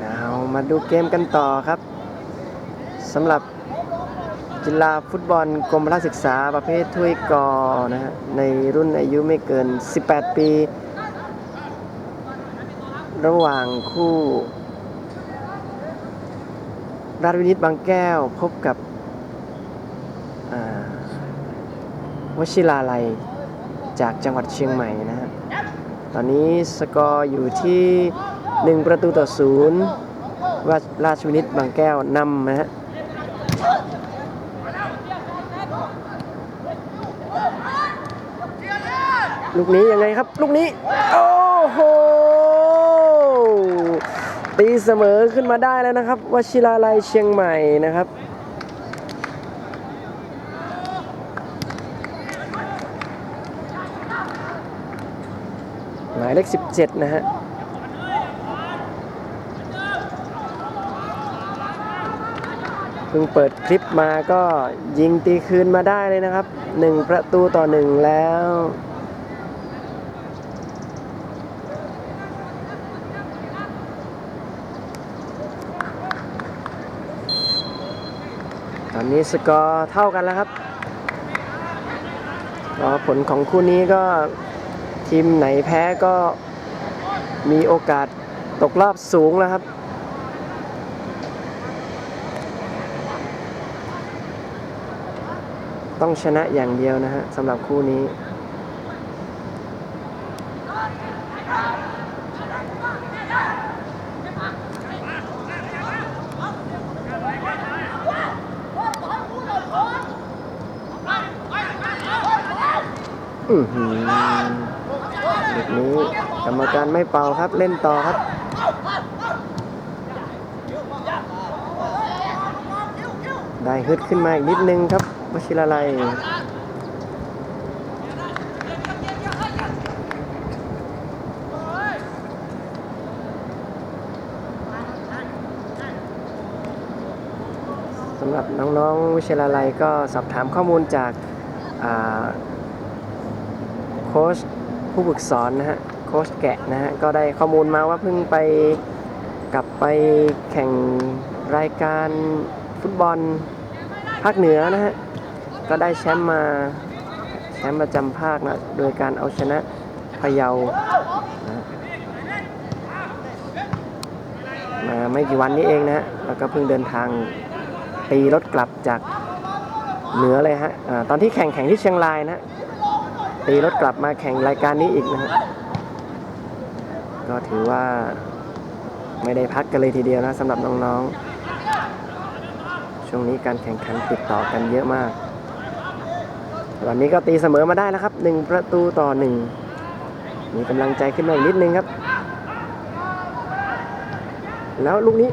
เอามาดูเกมกันต่อครับสำหรับกีฬาฟุตบอลกรมพละศึกษาประเภทถ้วยกอนะฮะในรุ่นอายุไม่เกิน 18 ปี ระหว่างคู่ ราชวินิตบางแก้วพบกับวชิราลัยจากจังหวัดเชียงใหม่นะฮะตอนนี้สกอร์อยู่ที่ 1 ประตูต่อศูนย์ราราชวินิตบางแก้วนำนะฮะลูกนี้ยังไงครับ ลูกนี้ โอ้โห ตีเสมอขึ้นมาได้แล้วนะครับวชิราลัยเชียงใหม่นะครับหมายเลข17 นะฮะ เพิ่งเปิดคลิปมาก็ยิงตีคืนมาได้เลยนะครับ 1 ประตูต่อ 1 แล้วตอนนี้สกอร์เท่ากันแล้วครับก็ผลของคู่นี้ก็ทีมไหนแพ้ก็มีโอกาสตกรอบสูงแล้วครับ ต้องชนะอย่างเดียวนะฮะสำหรับคู่นี้ อือหือเด็กนี้กรรมการไม่เป่าครับเล่นต่อครับได้ฮึดขึ้นมาอีกนิดนึงครับ วชิราลัยสำหรับน้องๆวิชาลัยก็สอบถามข้อมูลจากาโค้ชผู้ฝึกสอนนะฮะโค้ชแกะนะฮะก็ได้ข้อมูลมาว่าเพิ่งไปกลับไปแข่งรายการฟุตบอลภาคเหนือนะฮะ ก็ได้แชมป์มาแชมป์ประจำภาคนะ โดยการเอาชนะพะเยามาไม่กี่วันนี้เองนะฮะแล้วก็เพิ่งเดินทางตีรถกลับจากเหนือเลยฮะอาตอนที่แข่งแข่งที่เชียงรายนะตีรถกลับมาแข่งรายการนี้อีกนะฮะก็ถือว่าไม่ได้พักกันเลยทีเดียวนะสำหรับน้องๆ ช่วงนี้การแข่งขันติดต่อกันเยอะมาก ตอนนี้ก็ตีเสมอมาได้แล้วครับ 1 ประตูต่อ 1 มีกำลังใจขึ้นมาอีกนิดนึงครับ แล้วลูกนี้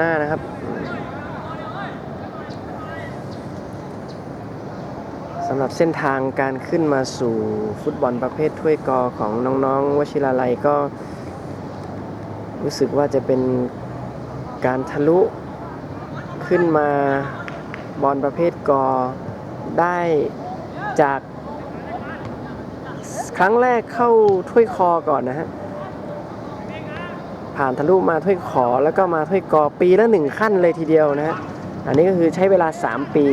หน้านะครับ สำหรับเส้นทางการขึ้นมาสู่ฟุตบอลประเภทถ้วยกอของน้องๆวชิราลัยก็ รู้สึกว่าจะเป็นการทะลุขึ้นมาบอลประเภทกอได้จากครั้งแรกเข้าถ้วยคอก่อนนะฮะ ผ่านทะลุมาถ้วยขอแล้วก็มาถ้วยกอปีละหนึ่งขั้นเลยทีเดียวนะฮะอันนี้ก็คือใช้เวลา 3 ปี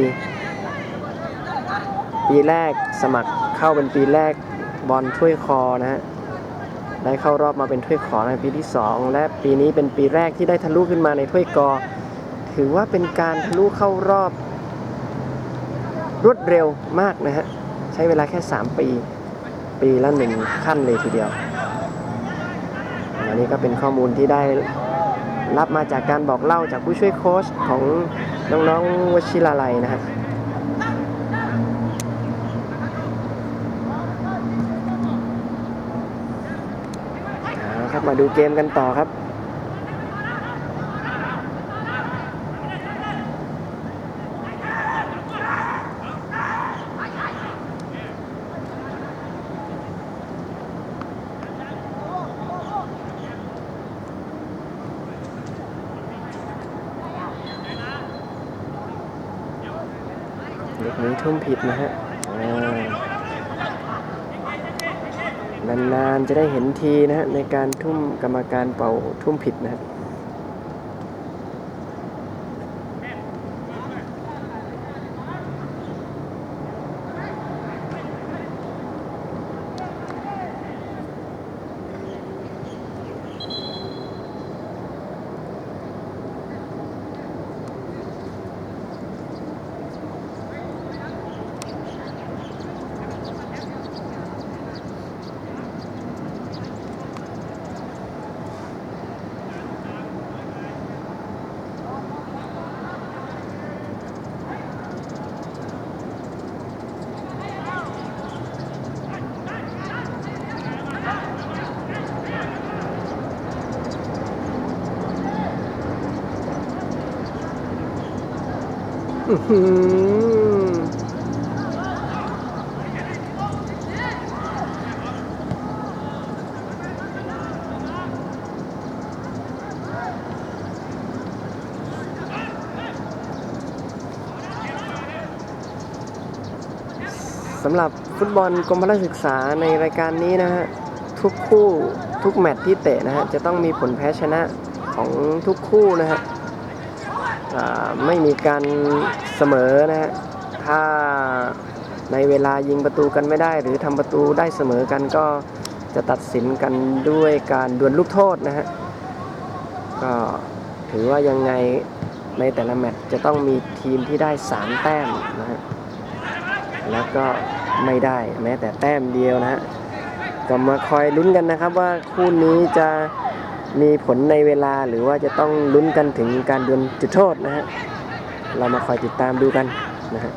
ปีแรกสมัครเข้าเป็นปีแรกบอลถ้วยคอนะฮะได้เข้ารอบมาเป็นถ้วยขอในปีที่ 2 และปีนี้เป็นปีแรกที่ได้ทะลุขึ้นมาในถ้วยกอ ถือว่าเป็นการทะลุเข้ารอบ รวดเร็วมากนะฮะใช้เวลาแค่ 3 ปี ปีละหนึ่งขั้นเลยทีเดียว อันนี้ก็เป็นข้อมูลที่ได้รับมาจากการบอกเล่าจากผู้ช่วยโค้ชของน้องๆวชิราลัยนะครับครับมาดูเกมกันต่อครับ เด็กนี้ทุ่มผิดนะฮะนานๆจะได้เห็นทีนะฮะในการทุ่มกรรมการเป่าทุ่มผิดนะฮะ สำหรับฟุตบอลกรมพละศึกษาในรายการนี้นะฮะ ทุกคู่ทุกแมตช์ที่เตะนะฮะ จะต้องมีผลแพ้ชนะของทุกคู่นะฮะ ไม่มีการเสมอนะฮะถ้าในเวลายิงประตูกันไม่ได้ หรือทำประตูได้เสมอกันก็จะตัดสินกันด้วยการดวลลูกโทษนะฮะก็ถือว่ายังไงในแต่ละแมตช์จะต้องมีทีมที่ได้ 3 แต้มนะฮะแล้วก็ไม่ได้แม้แต่แต้มเดียวนะฮะก็มาคอยลุ้นกันนะครับว่าคู่นี้จะ มีผลในเวลาหรือว่าจะต้องลุ้นกันถึงการดวลจุดโทษนะฮะ เรามาคอยติดตามดูกันนะฮะ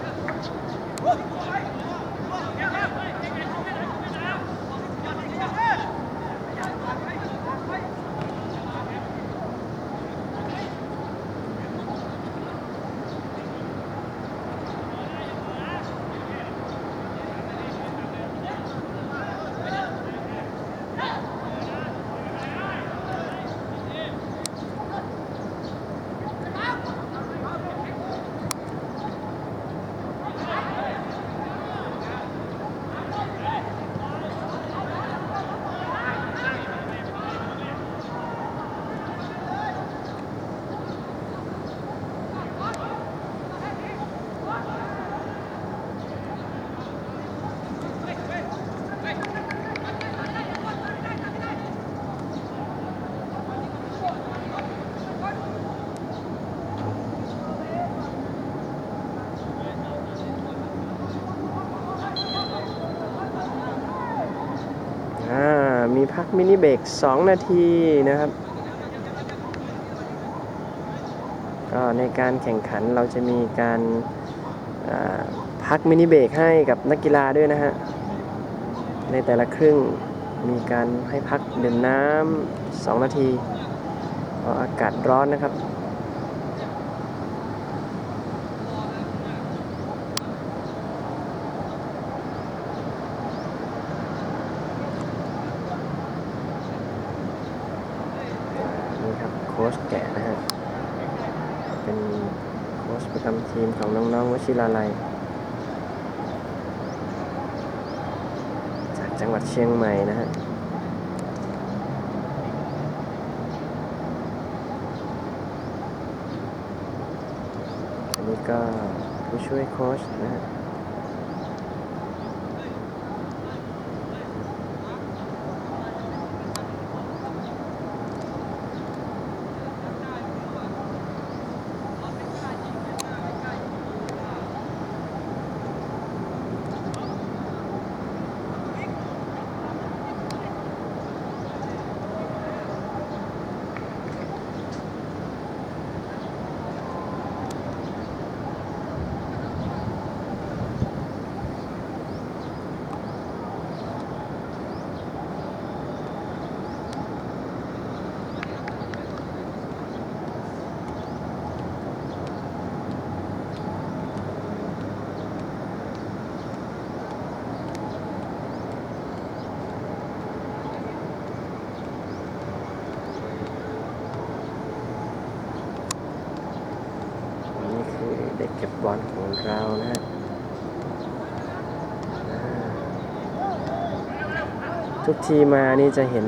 อ่า มินิเบรก2 นาทีนะครับ ก็ในการแข่งขันเราจะมีการาพักมินิเบรกให้กับนักกีฬาด้วยนะฮะ ในแต่ละครึ่งมีการให้พักดื่มน้ำ2 นาทีเพราะอากาศร้อนนะครับ นี่ครับโค้ชแกะนะฮะ เป็นโค้ชประจำทีมของ ศิลาลัย จากจังหวัดเชียงใหม่นะฮะอันนี้ก็ผู้ช่วยโค้ชนะฮะ ครานะฮะอ่าทุกทีมานี่จะเห็น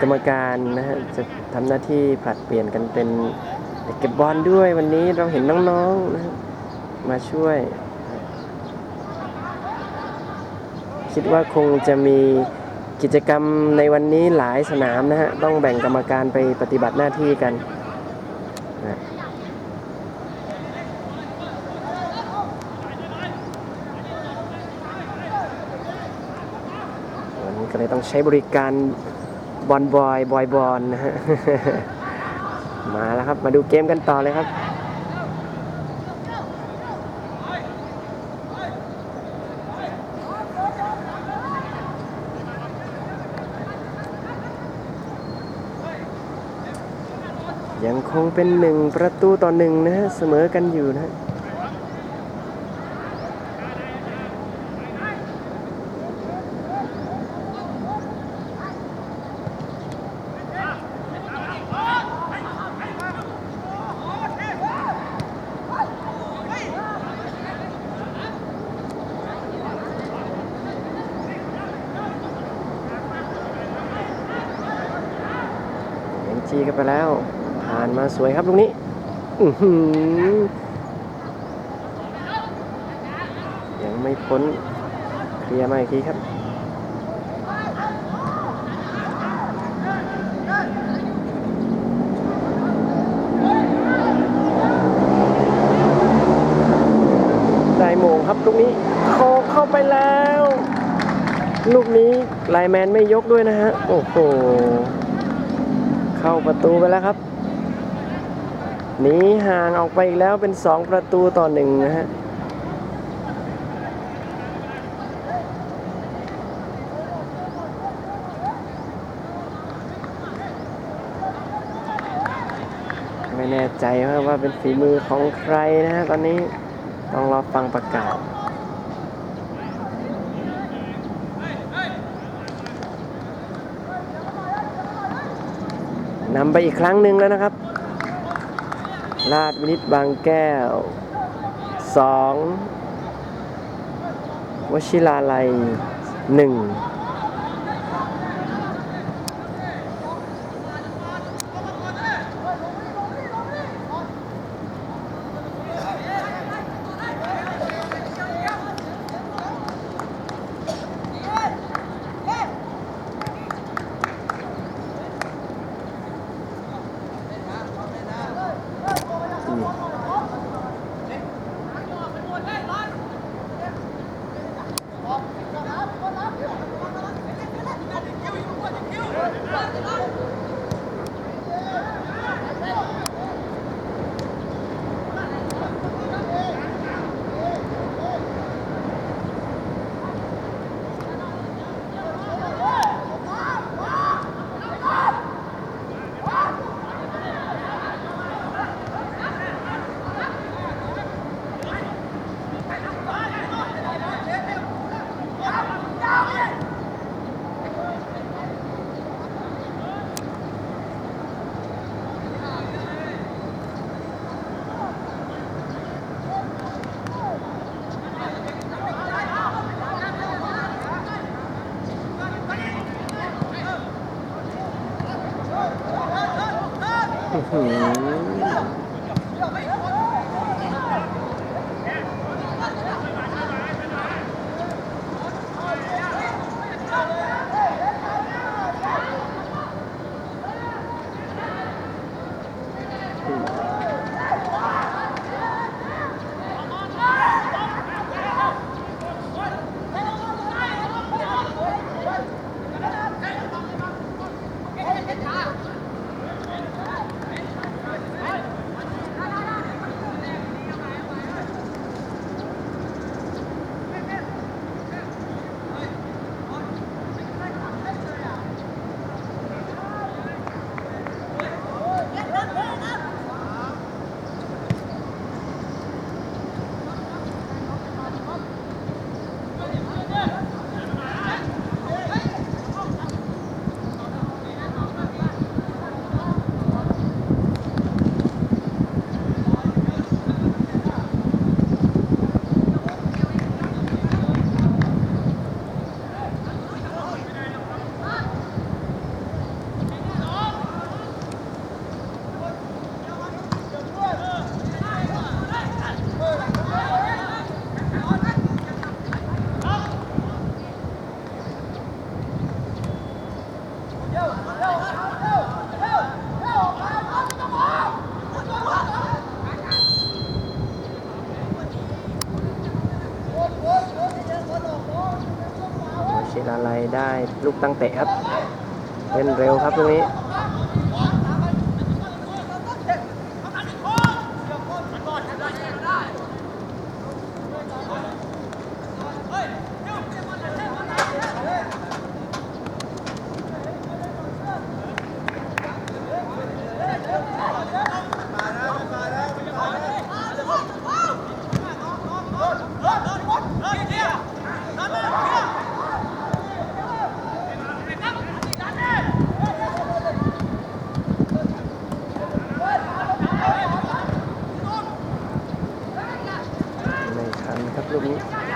กรรมการนะฮะจะทำหน้าที่ผลัดเปลี่ยนกันเป็นเด็กเก็บบอลด้วยวันนี้เราเห็นน้องๆนะมาช่วย คิดว่าคงจะมีกิจกรรมในวันนี้หลายสนามนะฮะ ต้องแบ่งกรรมการไปปฏิบัติหน้าที่กันนะวันนี้ ก็เลยต้องใช้บริการบอลบอยบอยบอลนะฮะมาแล้วครับมาดูเกมกันต่อเลยครับยังคงเป็นหนึ่งประตูต่อหนึ่งนะฮะเสมอกันอยู่นะฮะ จีกันไปแล้ว ผ่านมาสวยครับลูกนี้ยังไม่พ้นเคลียร์มาอีกทีครับได้โมงครับลูกนี้โคเข้าไปแล้ว ลูกนี้ไลแมนไม่ยกด้วยนะฮะ โอ้โห เข้าประตูไปแล้วครับหนีห่างออกไปอีกแล้วเป็น 2 ประตูต่อหนึ่งนะฮะไม่แน่ใจว่าว่าเป็นฝีมือของใครนะฮะตอนนี้ต้องรอฟังประกาศ นำไปอีกครั้งหนึ่งแล้วนะครับ ลาดวินิตบางแก้ว 2 วชิราลัย 1 ตั้งเตะครับเล่นเร็วครับตรงนี้ ไม่ ทันครับลูกนี้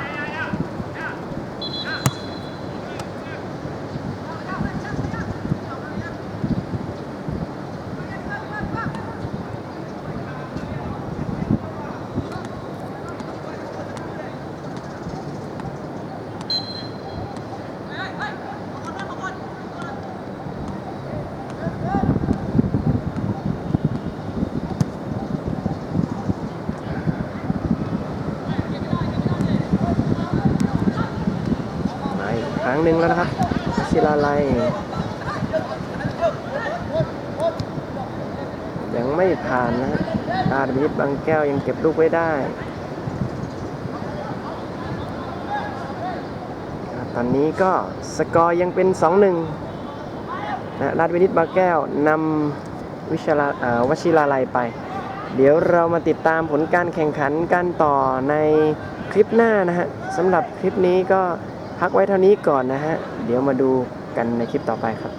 มาอีกครั้ งหนึ่งแล้วนะครับวชิราลัยยังไม่ผ่านนะฮะอาร์บิทบางแก้วยังเก็บลูกไว้ได้ ตอนนี้ก็สกอร์ยังเป็น 2-1นะราชวินิตบางแก้วนำวิชลาวชิราลัยไป เดี๋ยวเรามาติดตามผลการแข่งขันกันต่อในคลิปหน้านะฮะสำหรับคลิปนี้ก็ พักไว้เท่านี้ก่อนนะฮะ เดี๋ยวมาดูกันในคลิปต่อไปครับ